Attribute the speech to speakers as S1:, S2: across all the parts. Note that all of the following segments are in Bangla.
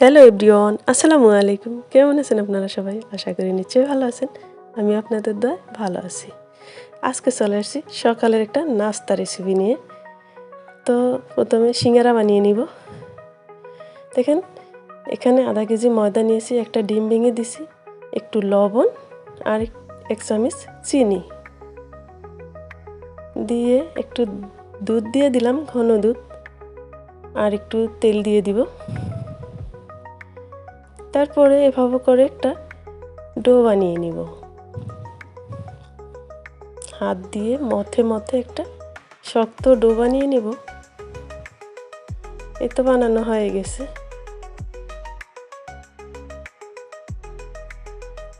S1: হ্যালো এভরিওয়ান আসসালামু আলাইকুম কেমন আছেন আপনারা সবাই? আশা করি নিশ্চয়ই ভালো আছেন। আমি আপনাদের দয় ভালো আছি। আজকে চলে আসছি সকালের একটা নাস্তা রেসিপি নিয়ে। তো প্রথমে সিঙ্গারা বানিয়ে নিব। দেখেন, এখানে আধা কেজি ময়দা নিয়েছি, একটা ডিম ভেঙে দিছি, একটু লবণ আর এক চামচ চিনি। দিয়ে একটু দুধ দিয়ে দিলাম, ঘন দুধ। আর একটু তেল দিয়ে দিব। তারপরে এভাবে করে একটা ডো বানিয়ে নিব। হাত দিয়ে মথে মথে একটা শক্ত ডো বানিয়ে নিব। এ তো বানানো হয়ে গেছে।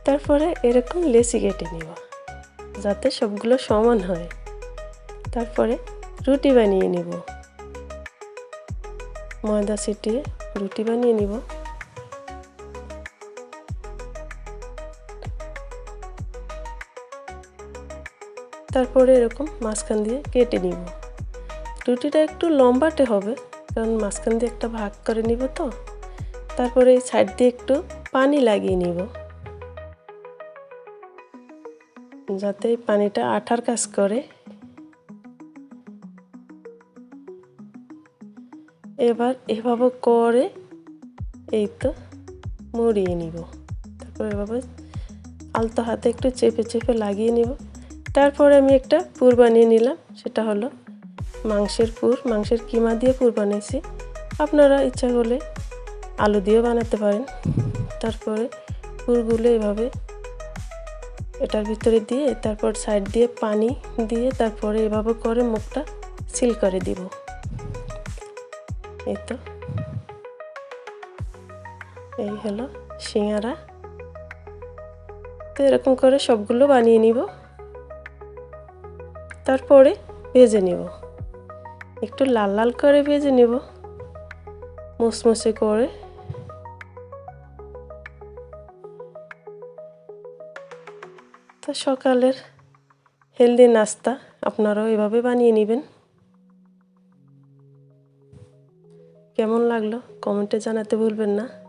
S1: তারপরে এরকম লেসি কেটে নিব, যাতে সবগুলো সমান হয়। তারপরে রুটি বানিয়ে নিব। ময়দা ছিটিয়ে রুটি বানিয়ে নিব। তারপরে এরকম মাঝখান দিয়ে কেটে নিব। রুটিটা একটু লম্বাটে হবে, কারণ মাঝখান দিয়ে একটা ভাগ করে নিব তো। তারপরে এই সাইড দিয়ে একটু পানি লাগিয়ে নিব। যাতে পানিটা আঠার কাজ করে। এবার এভাবে করে এই তো মুড়িয়ে নিব। তারপর এভাবে আলতো হাতে একটু চেপে চেপে লাগিয়ে নিব। তারপরে আমি একটা পুর বানিয়ে নিলাম, সেটা হলো মাংসের পুর, মাংসের কিমা দিয়ে পুর বানিয়েছি। আপনারা ইচ্ছা করলে আলু দিয়েও বানাতে পারেন। তারপরে পুরগুলো এভাবে এটার ভিতরে দিয়ে, তারপর সাইড দিয়ে পানি দিয়ে, তারপরে এভাবে করে মুখটা সিল করে দিব। এই তো। এই হলো সিঙ্গারা। তো এরকম করে সবগুলো বানিয়ে নিব। তারপরে ভেজে নেব। একটু লাল লাল করে ভেজে নেব। মুসমুসে করে। তো সকালের হেলদি নাস্তা আপনারাও এভাবে বানিয়ে নেবেন। কেমন লাগল কমেন্টে জানাতে ভুলবেন না।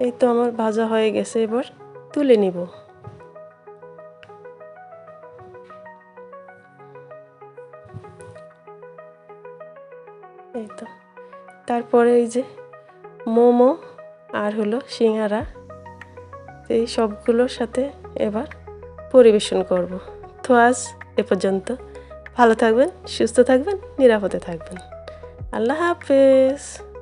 S1: এই তো আমার ভাজা হয়ে গেছে, এবার তুলে নিব। এই তো। তারপরে এই যে মোমো আর হলো সিঙ্গারা, এই সবগুলোর সাথে এবার পরিবেশন করব। তো আজ এ পর্যন্ত। ভালো থাকবেন, সুস্থ থাকবেন, নিরাপদে থাকবেন। আল্লাহ হাফেজ।